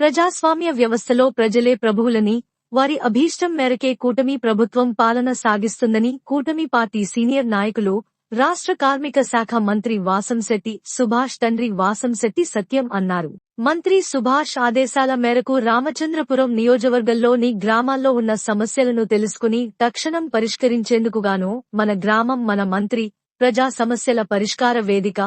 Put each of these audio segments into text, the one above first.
ప్రజాస్వామ్య వ్యవస్థలో ప్రజలే ప్రభువులని వారి అభీష్టం మేరకే కూటమి ప్రభుత్వం పాలన సాగిస్తుందని కూటమి పార్టీ సీనియర్ నాయకులు రాష్ట్ర కార్మిక శాఖ మంత్రి వాసంశెట్టి సుభాష్ తండ్రి వాసంశెట్టి సత్యం అన్నారు. మంత్రి సుభాష్ ఆదేశాల మేరకు రామచంద్రపురం నియోజకవర్గంలోని గ్రామాల్లో ఉన్న సమస్యలను తెలుసుకుని తక్షణం పరిష్కరించేందుకుగాను మన గ్రామం మన మంత్రి ప్రజా సమస్యల పరిష్కార వేదిక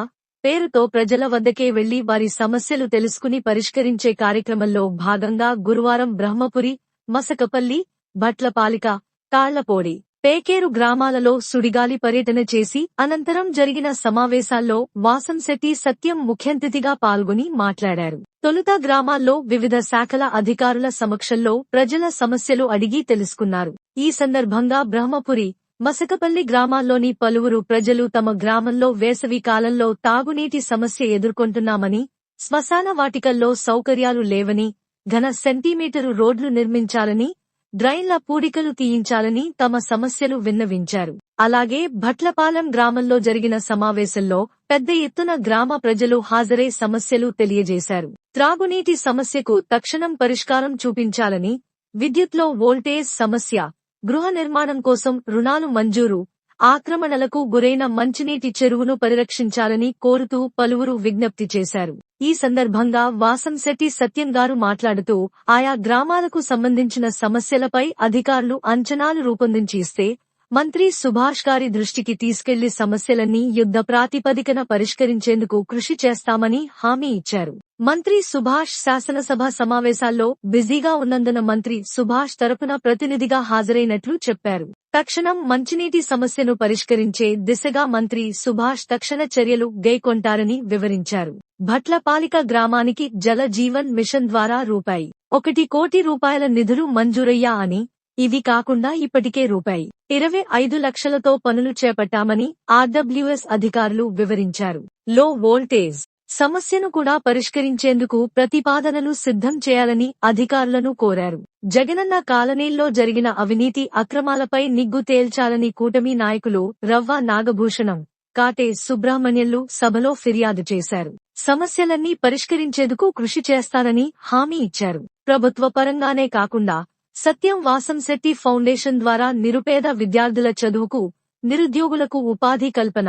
పేరుతో ప్రజల వద్దకే వెళ్ళి వారి సమస్యలు తెలుసుకుని పరిష్కరించే కార్యక్రమంలో భాగంగా గురువారం బ్రహ్మపురి మసకపల్లి భట్లపాలిక తాళ్ళపోడి పేకేరు గ్రామాలలో సుడిగాలి పర్యటన చేసి అనంతరం జరిగిన సమావేశాల్లో వాసంశెట్టి సత్యం ముఖ్యంతిథిగా పాల్గొని మాట్లాడారు. తొలుత గ్రామాల్లో వివిధ శాఖల అధికారుల సమక్షంలో ప్రజల సమస్యలు అడిగి తెలుసుకున్నారు. ఈ సందర్భంగా బ్రహ్మపురి మసకపల్లి గ్రామాల్లోని పలువురు ప్రజలు తమ గ్రామంలో వేసవి కాలంలో తాగునీటి సమస్య ఎదుర్కొంటున్నామని శ్మశాన వాటికల్లో సౌకర్యాలు లేవని ఘన సెంటీమీటరు రోడ్లు నిర్మించాలని డ్రైన్ల పూడికలు తీయించాలని తమ సమస్యలు విన్నవించారు. అలాగే భట్లపాలెం గ్రామంలో జరిగిన సమావేశంలో పెద్ద ఎత్తున గ్రామ ప్రజలు హాజరై సమస్యలు తెలియజేశారు. త్రాగునీటి సమస్యకు తక్షణం పరిష్కారం చూపించాలని విద్యుత్లో వోల్టేజ్ సమస్య గృహ నిర్మాణం కోసం రుణాలు మంజూరు. ఆక్రమణలకు గురైన మంచినీటి చెరువును పరిరక్షించాలని కోరుతూ పలువురు విజ్ఞప్తి చేశారు. ఈ సందర్భంగా వాసంశెట్టి సత్యం గారు మాట్లాడుతూ ఆయా గ్రామాలకు సంబంధించిన సమస్యలపై అధికారులు అంచనాలు రూపొందించి ఇస్తే మంత్రి సుభాష్ గారి దృష్టికి తీసుకెళ్ళి సమస్యలన్నీ యుద్ధ ప్రాతిపదికన పరిష్కరించేందుకు కృషి చేస్తామని హామీ ఇచ్చారు. మంత్రి సుభాష్ శాసనసభ సమావేశాల్లో బిజీగా ఉన్నందున మంత్రి సుభాష్ తరపున ప్రతినిధిగా హాజరైనట్లు చెప్పారు. తక్షణం మంచినీటి సమస్యను పరిష్కరించే దిశగా మంత్రి సుభాష్ తక్షణ చర్యలు గైకొంటారని వివరించారు. భట్లపాలిక గ్రామానికి జల జీవన్ మిషన్ ద్వారా రూపాయి ఒకటి కోటి రూపాయల నిధులు మంజూరయ్యా అని ఇవి కాకుండా ఇప్పటికే రూపాయి ఇరవై ఐదు లక్షలతో పనులు చేపట్టామని ఆర్డబ్ల్యూఎస్ అధికారులు వివరించారు. లో వోల్టేజ్ సమస్యను కూడా పరిష్కరించేందుకు ప్రతిపాదనలు సిద్ధం చేయాలని అధికారులను కోరారు. జగనన్న కాలనీల్లో జరిగిన అవినీతి అక్రమాలపై నిగ్గు తేల్చాలని కూటమి నాయకులు రవ్వ నాగభూషణం కాటే సుబ్రహ్మణ్యులు సభలో ఫిర్యాదు చేశారు. సమస్యలన్నీ పరిష్కరించేందుకు కృషి చేస్తానని హామీ ఇచ్చారు. ప్రభుత్వ పరంగానే కాకుండా సత్యం వాసంశెట్టి ఫౌండేషన్ ద్వారా నిరుపేద విద్యార్థుల చదువుకు నిరుద్యోగులకు ఉపాధి కల్పన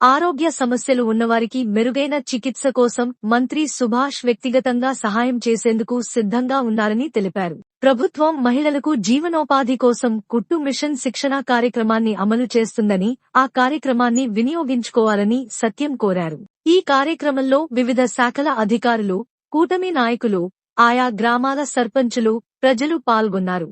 ఆరోగ్య సమస్యలు ఉన్నవారికి మెరుగైన చికిత్స కోసం మంత్రి సుభాష్ వ్యక్తిగతంగా సహాయం చేసేందుకు సిద్ధంగా ఉన్నారని తెలిపారు. ప్రభుత్వం మహిళలకు జీవనోపాధి కోసం కుట్టు మిషన్ శిక్షణ కార్యక్రమాన్ని అమలు చేస్తుందని ఆ కార్యక్రమాన్ని వినియోగించుకోవాలని సత్యం కోరారు. ఈ కార్యక్రమంలో వివిధ శాఖల అధికారులు కూటమి నాయకులు ఆయా గ్రామాల సర్పంచులు ప్రజలు పాల్గొన్నారు.